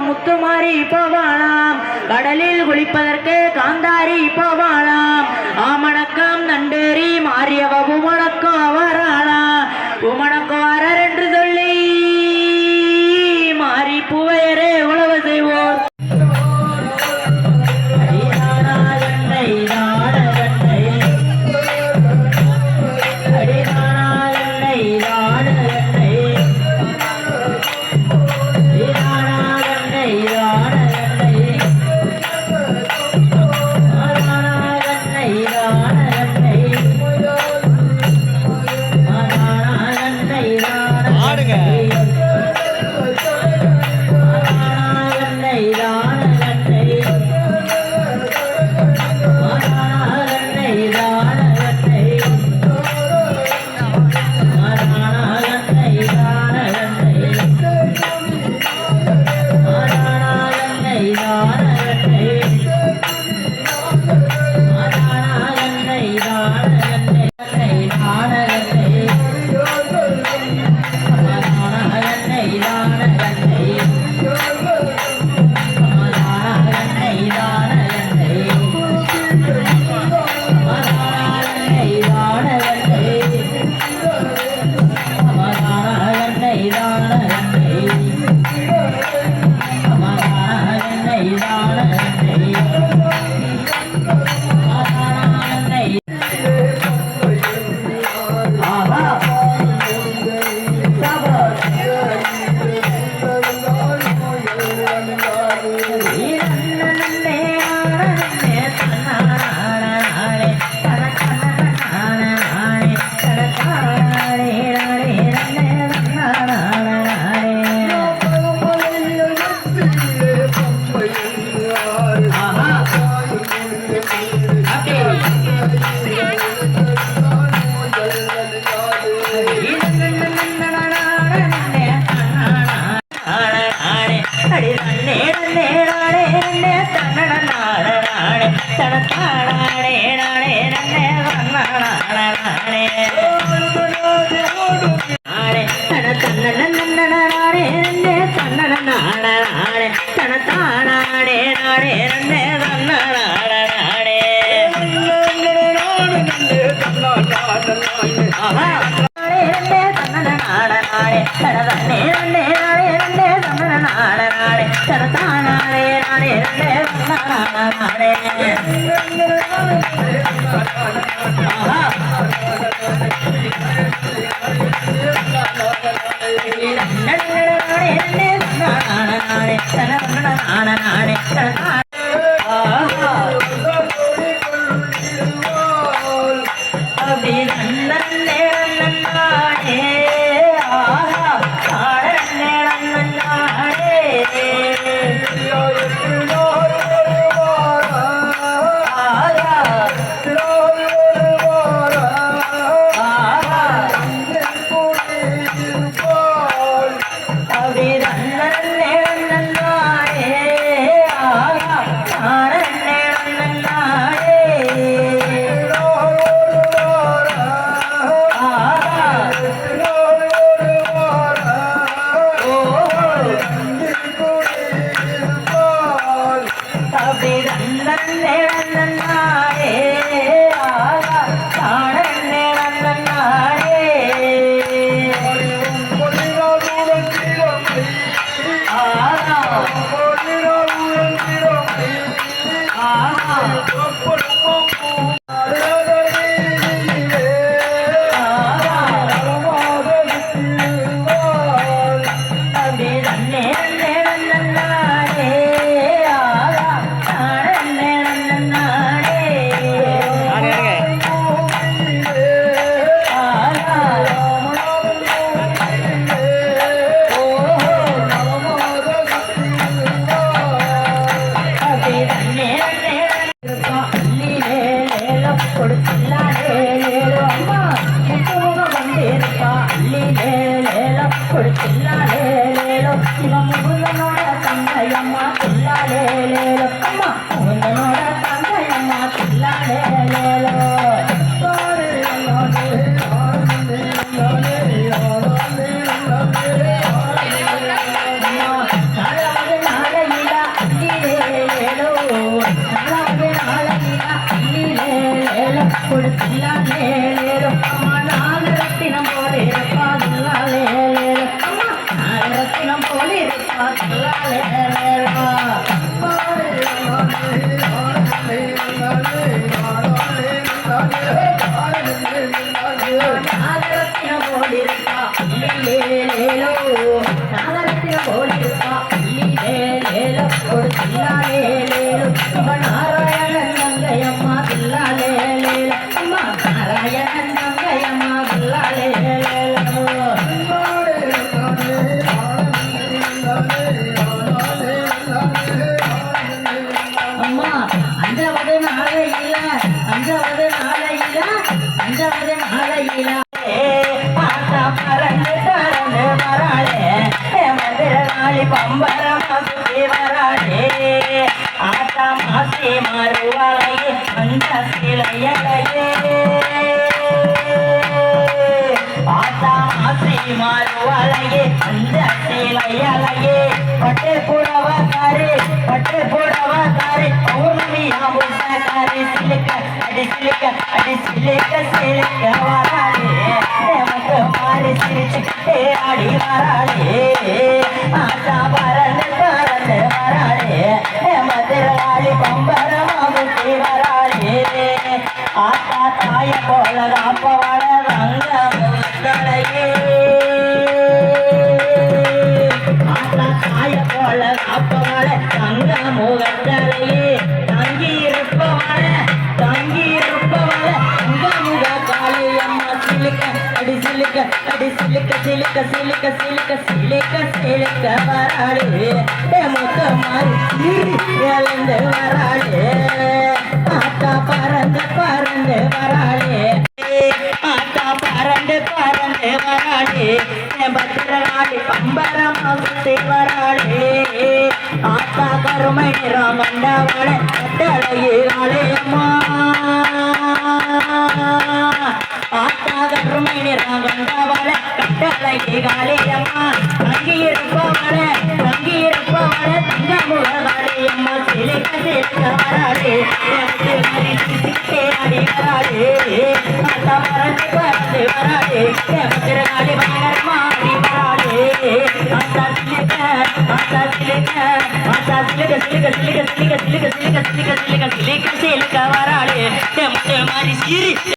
முத்துமாரி போவாளாம். கடலில் குளிப்பதற்கு Gandhari போவாளாம். ஆமணக்கம் நண்டேரி மாறியவ por la piel. பம்பர சிலுக்க அடி சிலுக்க அடி சிலுக்க சிலுக்க சிலுக்க சிலுக்க சிலுக்க சிலுக்க வராளே. மொத்த மாறி இழந்த வராளே. ஆத்தா பறந்து பறந்து வராளே. ஆத்தா பறந்து பறந்து வராளே. பத்திரநாளி பம்பரமாகுத்து வராளே. ஆத்தா கருமை நிறம் கண்டவளை கட்டளையே ஒற்றுமை நிறம் கொண்டவள கட்டளைக்கு காளியம்மா தங்கியிருப்பவள தங்கியிருப்பவள தங்க முககாளியம்மா சிலைக்க சிலைக்க வராளே எனக்கு மறித்து தேராடி வராளே அந்த மறந்து பறந்து வராளே திருநாளி மன்னர் மாறி வராளே. அந்த மாதிரி சிரி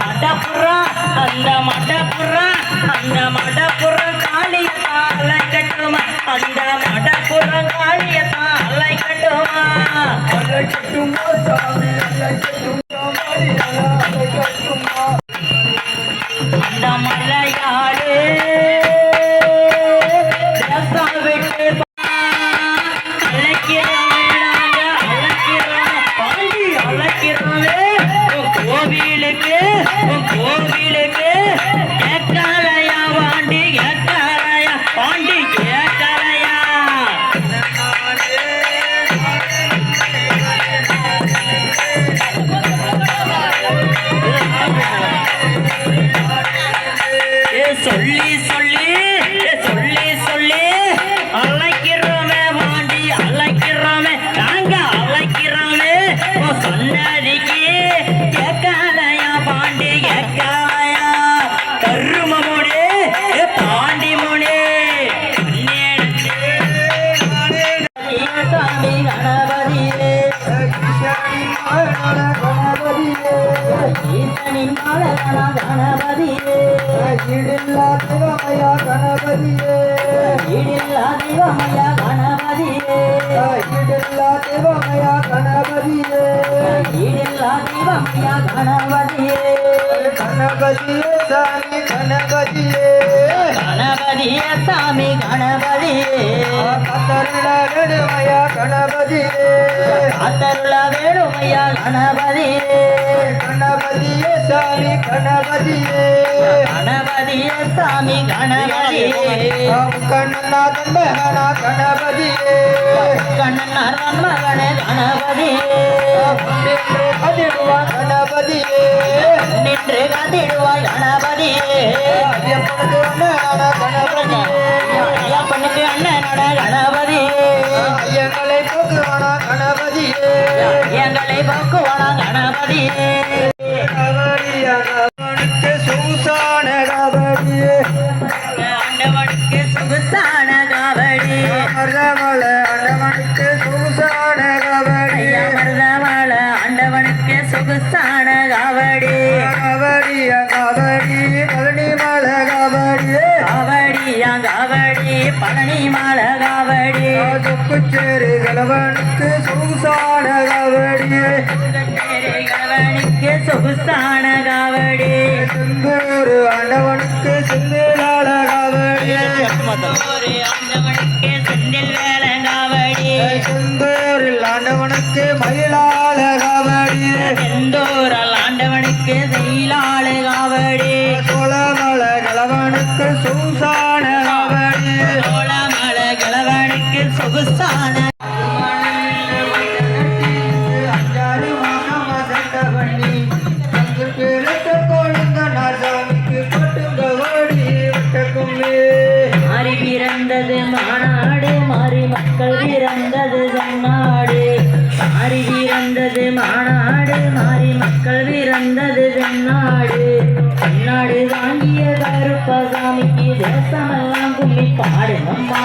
மடப்புறா அந்த மடப்புறா அந்த மடப்புற காளியத்தாலை கட்டுமா? அந்த மடப்புற காளியத்தாலை கட்டுமா? கட்டுமா சாமி கட்டுமா? கணபதியே. கணபதிய சாமி கணபதி. நடுமையா கணபதியே. அத்தருள வேணுமையா கணபதியே. கணபதியே சாமி கணபதியே. கணபதியே சாமி கணபதியே. கண்ணா தண்டகனா கணபதியே. கண்ணனார் மகனே கணபதியே. அதிடுவா கணபதியே. நின்று கதிடுவாய் கணபதியே. கணபதியே கணபதியே. ஐயங்களை போக்குவானா கணபதியே? எங்களை போக்குவானா கணபதியே? கபடியானவனுக்கு சொகுசான கபடியே ஆண்டவனுக்கு காவடியா காவடி பழனி மாலை காவடி. சொக்குச்சேரி கலவனுக்கு சொகுசான கபடியே கணவனுக்கு சொகுசான காவடி. செந்தூர் ஆண்டவனுக்கு செந்திலாள கபடியே ஒரு ஆண்டவனுக்கு செந்தில் வேலை காவடி. செந்தூரில் ஆண்டவனுக்கு மயிலாள கபடியே செந்தூரல் ஆண்டவனுக்கு செயலாளு கருப்பசாமிக்கு தேசமெல்லாம் கும்மி பாடுங்கம்மா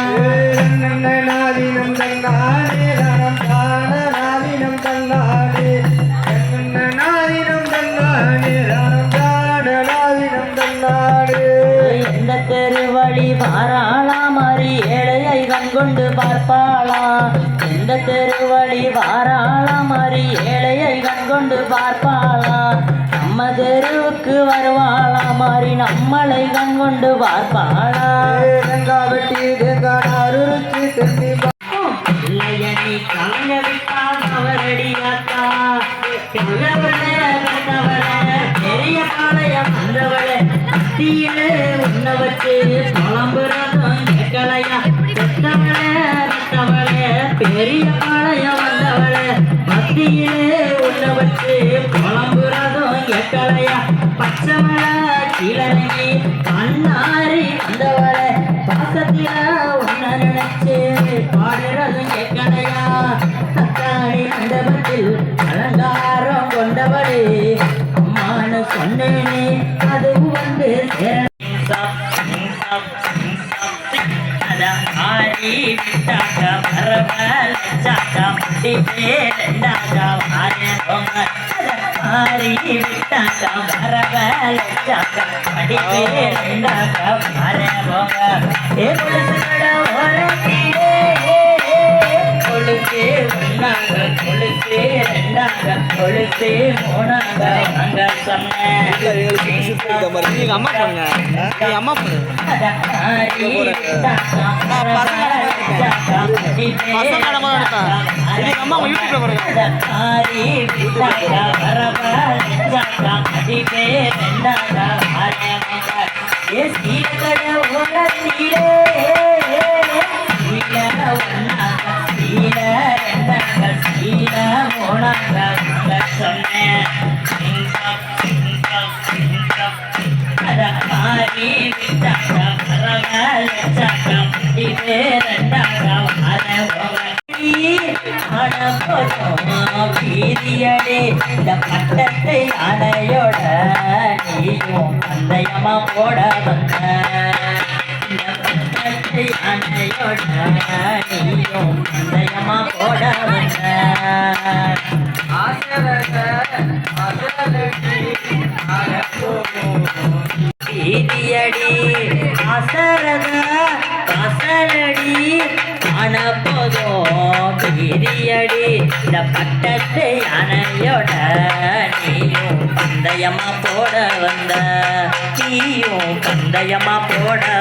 நம்மளை கண்கொண்டு பார்ப்பாளா தேங்கா வெட்டி தேங்கா ருச்சி தென்னி இல்லையனி கலங்க விட்டால் அவரடியாத்தா கலவரே வந்தவளே பெரிய பாளையம் வந்தவளே கத்தியிலே உன்ன வச்சு புலம்புறதும் கேட்கலையா? பெத்தவளே பெத்தவளே பெரிய பாளையம் வந்தவளே மத்தியிலே உன்ன வச்சு புலம்புறதும் கேட்கலையா? பச்சைமல கீழனி கண்ணாரி வந்தவளே பாசத்தில உன்ன நினைச்சு பாடுறதும் கேட்கலையா தக்காளி மண்டபத்தில் அலங்காரம் கொண்டபடி அம்மானு சொன்னேனே அது வந்து வாரே போங்க ஆரி விட்டாக்க பரவலாக்க முட்டி பேரண்டாக வாரே ஏ கொலுசு கட ஓரத்திலே கொலுசே ஒன்னாங்க கொலுசே ரெண்டாங்க கொலுசே மூணாங்க நாங்க சொன்னேன் எங்க அம்மா சொன்னாங்க அம்மா பொண்ணு பசங்க நம்ம எடுத்தேன். இது எங்க அம்மா அவங்க யூடியூப்ல பாருங்க. பீதியடே இந்த பட்டத்தை அடையோட நீயும் பந்தயமா போட வந்த இந்த பட்டத்தை அடையோட நீயும் பந்தயமா போட போட வந்த ஆசிரியர் பந்தயமா போட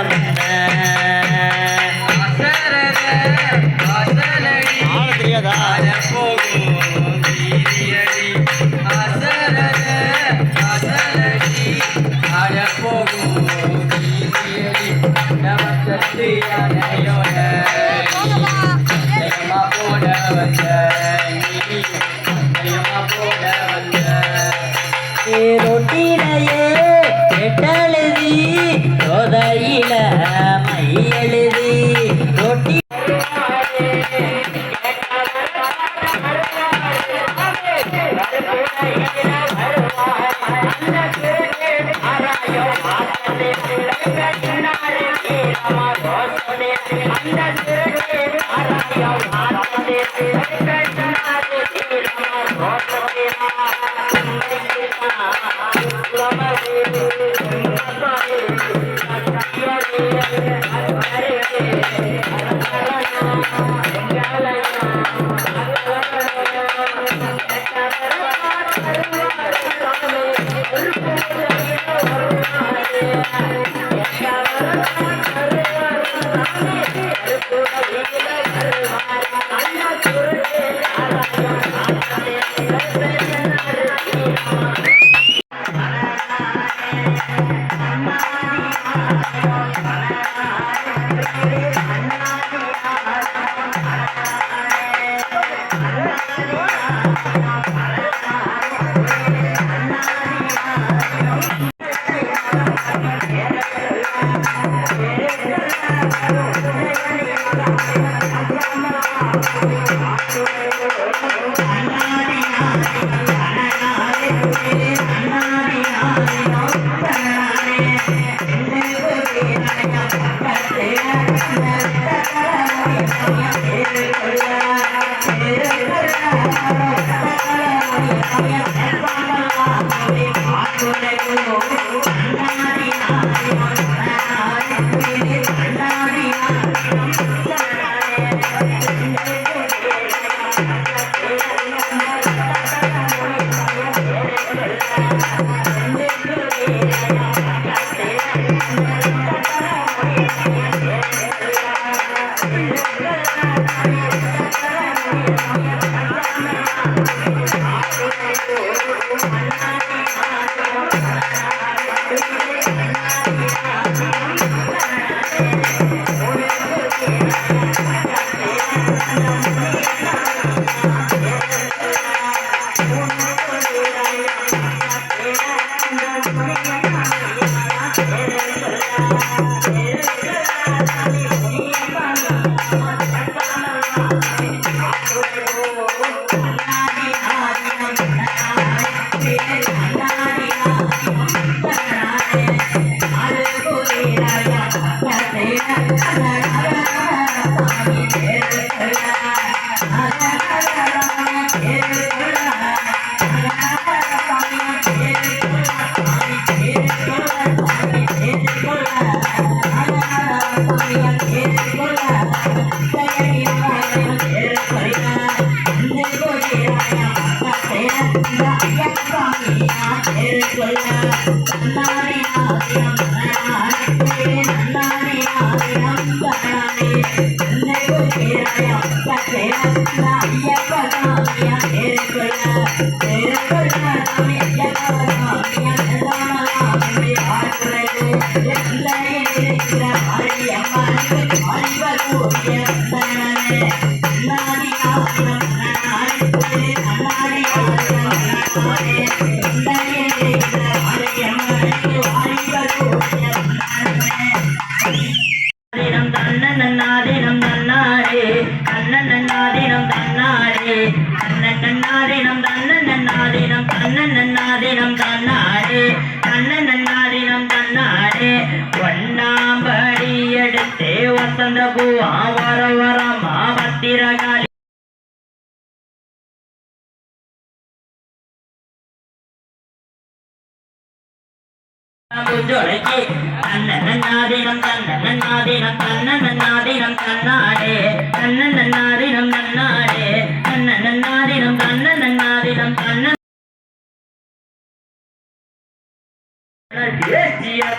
Yeah.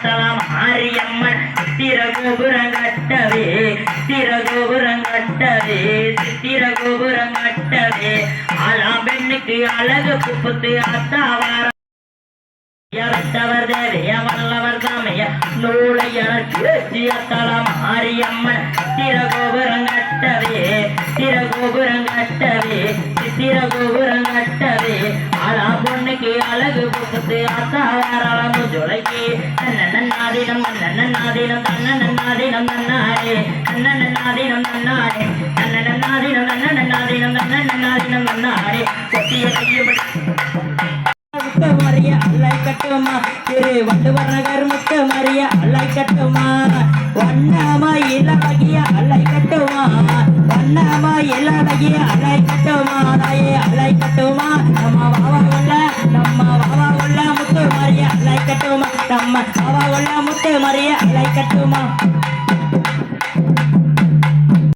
தேசியத்தலம் மாரியம்மன். சித்திர கோபுரம் கட்டவே சித்திர கட்டவே சித்திர கட்டவே. ஆளாம் பெண்ணுக்கு அழகு புப்புத்து அத்தாவாரம். எவத்தவர் தேவைய வல்லவர் தாமைய? நூலையர் தேசியத்தலம் மாரியம்மன். சித்திர கோபுரம் கட்டவே சித்திர கட்டவே சித்திர கட்டவே. ஆளா பொண்ணுக்கு அழகு புகுத்து அத்தாவாரம் ஜொலைக்கு. தன்னன்னாதினம் தன்னன்னாதினம் தன்னன்னாதினம் தன்னாரே தன்னன்னாதினம் தன்னாரே தன்னன்னாதினம் தன்னன்னாதினம் தன்னன்னாதினம் நன்னாரே. கொட்டிய கையபடி முத்த மறிய அல்லை கட்டுமா? திரு வள்ளுவர் நகர் முத்த மறிய அல்லை கட்டுமா? வண்ணமா இளவகிய அல்லை கட்டுமா? வண்ணமா இளவகிய அல்லை கட்டுமா? தாயே அல்லை கட்டுமா? நம்ம வாவா உள்ள நம்ம வாவா உள்ள முத்து மறிய அல்லை கட்டுமா? நம்ம வாவா உள்ள முத்து மறிய அல்லை கட்டுமா?